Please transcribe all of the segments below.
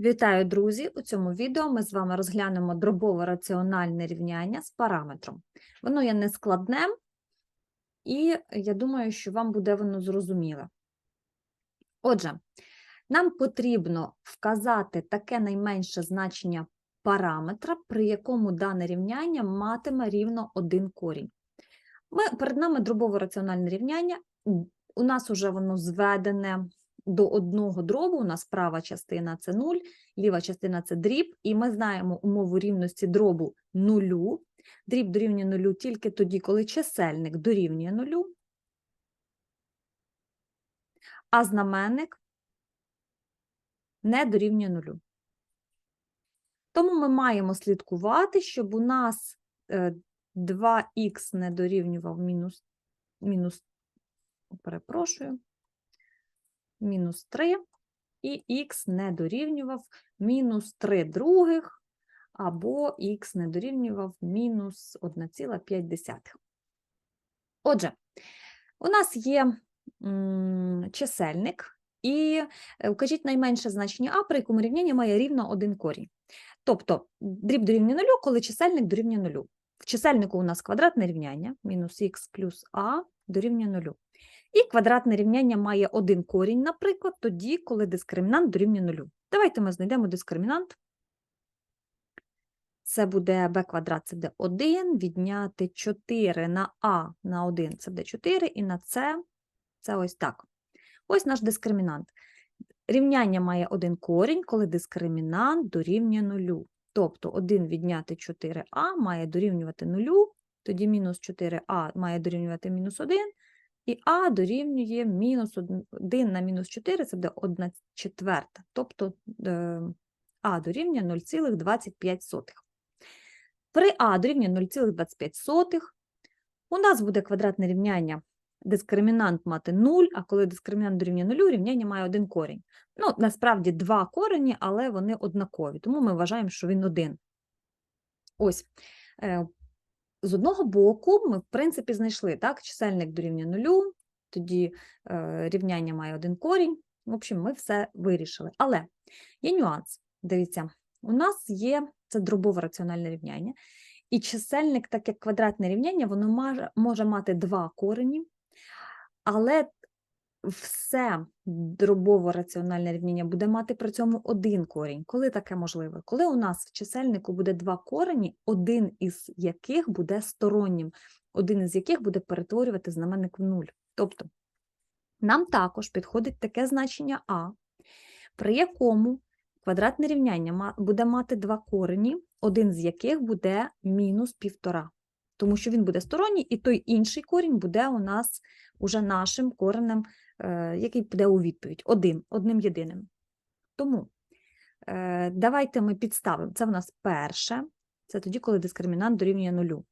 Вітаю, друзі! У цьому відео ми з вами розглянемо дробове раціональне рівняння з параметром. Воно є нескладним, і я думаю, що вам буде воно зрозуміле. Отже, нам потрібно вказати таке найменше значення параметра, при якому дане рівняння матиме рівно один корінь. Ми, перед нами дробове раціональне рівняння, у нас вже воно зведене до одного дробу, у нас права частина це 0, ліва частина це дріб, і ми знаємо умову рівності дробу нулю. Дріб дорівнює нулю тільки тоді, коли чисельник дорівнює нулю, а знаменник не дорівнює нулю. Тому ми маємо слідкувати, щоб у нас 2х не дорівнював мінус, мінус перепрошую, мінус 3, і х не дорівнював мінус 3 других, або х не дорівнював мінус 1,5. Отже, у нас є чисельник, і е, вкажіть найменше значення а, при якому рівняння має рівно один корінь. Тобто дріб дорівнює нулю, коли чисельник дорівнює нулю. В чисельнику у нас квадратне рівняння, мінус х плюс а дорівнює нулю. І квадратне рівняння має один корінь, наприклад, тоді, коли дискримінант дорівнює нулю. Давайте ми знайдемо дискримінант. Це буде b квадрат, це буде 1, відняти 4 на а на 1, це буде 4, і на це, це ось так. Ось наш дискримінант. Рівняння має один корінь, коли дискримінант дорівнює нулю. Тобто 1 відняти 4а має дорівнювати нулю, тоді мінус 4а має дорівнювати мінус 1, і а дорівнює мінус 1 на мінус 4, це буде 1 четверта, тобто е, а дорівнює 0,25. При а дорівнює 0,25 у нас буде квадратне рівняння дискримінант мати 0, а коли дискримінант дорівнює 0, рівняння має один корінь. Ну, насправді два корені, але вони однакові, тому ми вважаємо, що він один. Ось. З одного боку, ми, в принципі, знайшли так, чисельник дорівнює нулю, тоді е, рівняння має один корінь. В общем, ми все вирішили. Але є нюанс. Дивіться, у нас є це дробове раціональне рівняння, і чисельник, так як квадратне рівняння, воно може, може мати два корені, але все дробово раціональне рівняння буде мати при цьому один корінь. Коли таке можливе? Коли у нас в чисельнику буде два корені, один із яких буде стороннім, один із яких буде перетворювати знаменник в нуль. Тобто нам також підходить таке значення А, при якому квадратне рівняння буде мати два корені, один з яких буде мінус півтора. Тому що він буде сторонній, і той інший корінь буде у нас уже нашим коренем який буде у відповідь один, одним єдиним. Тому е, давайте ми підставимо. Це в нас перше, це тоді, коли дискримінант дорівнює нулю.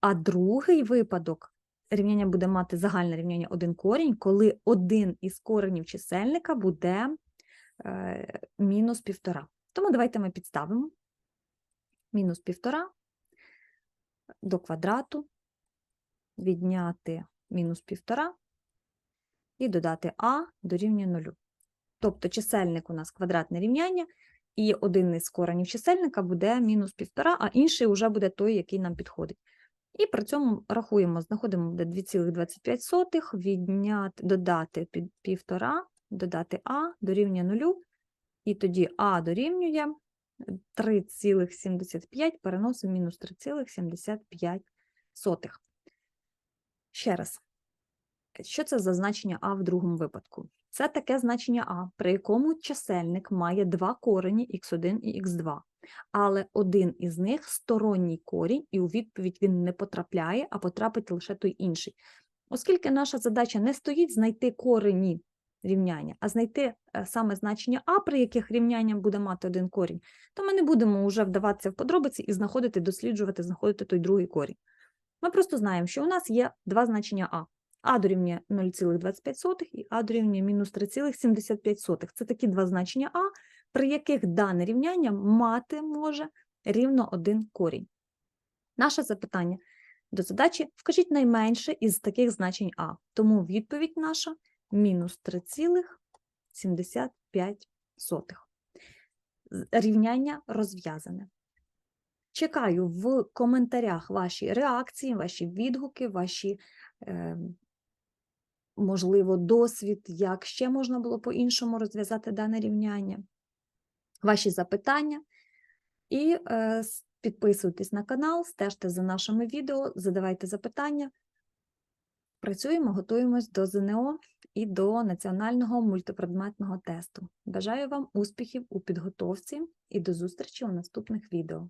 А другий випадок рівняння буде мати загальне рівняння один корінь, коли один із коренів чисельника буде е, мінус півтора. Тому давайте ми підставимо мінус півтора до квадрату, відняти мінус півтора і додати а дорівнює 0. Тобто чисельник у нас квадратне рівняння, і один із коренів чисельника буде мінус 1,5, а інший вже буде той, який нам підходить. І при цьому рахуємо, знаходимо буде 2,25, відняти, додати 1,5, додати а дорівнює 0, і тоді а дорівнює 3,75, переносимо мінус 3,75. Ще раз. Що це за значення А в другому випадку? Це таке значення А, при якому чисельник має два корені х1 і х2, але один із них сторонній корінь, і у відповідь він не потрапляє, а потрапить лише той інший. Оскільки наша задача не стоїть знайти корені рівняння, а знайти е, саме значення А, при яких рівняння буде мати один корінь, то ми не будемо вже вдаватися в подробиці і знаходити, досліджувати, знаходити той другий корінь. Ми просто знаємо, що у нас є два значення А а дорівнює 0,25 і а дорівнює мінус 3,75. Це такі два значення А, при яких дане рівняння мати може рівно один корінь. Наше запитання до задачі вкажіть найменше із таких значень А. Тому відповідь наша мінус 3,75. Рівняння розв'язане. Чекаю в коментарях ваші реакції, ваші відгуки, ваші, е, можливо, досвід, як ще можна було по-іншому розв'язати дане рівняння, ваші запитання. І е, підписуйтесь на канал, стежте за нашими відео, задавайте запитання. Працюємо, готуємось до ЗНО і до національного мультипредметного тесту. Бажаю вам успіхів у підготовці і до зустрічі у наступних відео.